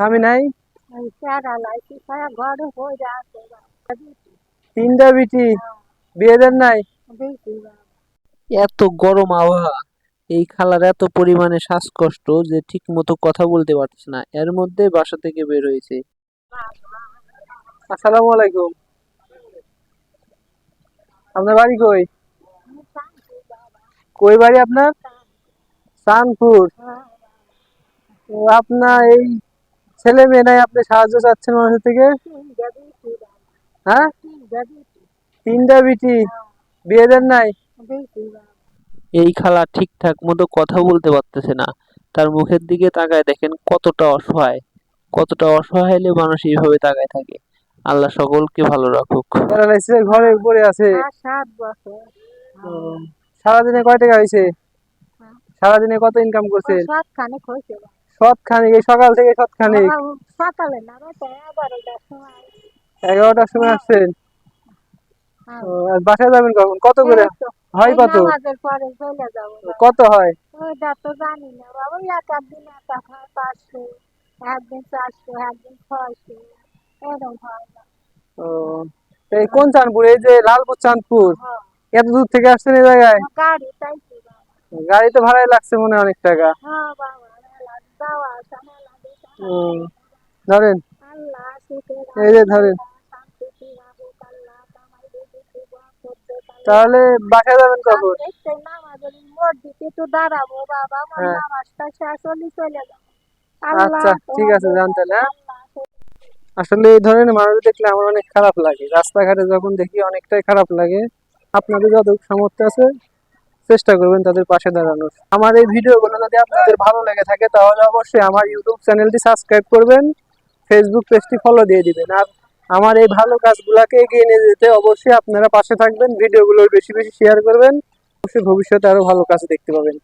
স্বামী নাই? তিনটা বিটি। বিয়ে দেন নাই? এত গরম আবহাওয়া এই খালার এত পরিমাণে শ্বাসকষ্ট যে ঠিক মতো কথা বলতে পারছে না। এর মধ্যে বাসা থেকে বের হয়েছে। আসসালামু আলাইকুম। আপনার বাড়ি কই? কই বাড়ি আপনার? তো আপনার এই ছেলে মেয়ে নাই আপনি সাহায্য চাচ্ছেন মানুষের থেকে? হ্যাঁ? তিনটা বিটি বিয়ে দেন নাই? এই খালা ঠিকঠাক মতো কথা বলতে পারতেছে না। তার মুখের দিকে তাকায় দেখেন কতটা অসহায়। কতটা অসহায় হলে মানুষ এইভাবে তাকায় থাকে। আল্লাহ সকলকে ভালো রাখুক। প্যারালাইসিসের ঘরে পড়ে আছে। সারাদিনে কয় টাকা হয়েছে? সারাদিনে কত ইনকাম করছেন সাত খানিক হয়েছে সৎ খানিক এই সকাল থেকে সৎ খানিক সকালে না এগারোটার সময়। আসছেন? হ্যাঁ। বাসায় যাবেন কখন? কত করে? হয় কত? কত হয়? তো জানি না বাবা এক একদিন এক এক পাঁচশো একদিন চারশো একদিন ছয়শো এরকম না। ও এই কোন চাঁদপুর? এই যে লালপুর চাঁদপুর। হ্যাঁ। এত দূর থেকে আসছেন এই জায়গায়? গাড়ি তো ভাড়াই লাগছে মনে অনেক টাকা। হ্যাঁ বাবা। ধরেন এই যে ধরেন। তাহলে বাসায় যাবেন কখন আচ্ছা ঠিক আছে যান তাহলে আসলে এই ধরনের মানুষ দেখলে আমার অনেক খারাপ লাগে। রাস্তাঘাটে যখন দেখি অনেকটাই খারাপ লাগে। আপনাদের যত সামর্থ্য আছে চেষ্টা করবেন তাদের পাশে দাঁড়ানোর। আমার এই ভিডিওগুলো যদি আপনাদের ভালো লেগে থাকে, তাহলে অবশ্যই আমার ইউটিউব চ্যানেলটি সাবস্ক্রাইব করবেন ফেসবুক পেজটি ফলো দিয়ে দিবেন। আর আমার এই ভালো কাজগুলোকে এগিয়ে নিয়ে যেতে অবশ্যই আপনারা পাশে থাকবেন ভিডিওগুলো বেশি বেশি শেয়ার করবেন, অবশ্যই ভবিষ্যতে আরও ভালো কাজ দেখতে পাবেন।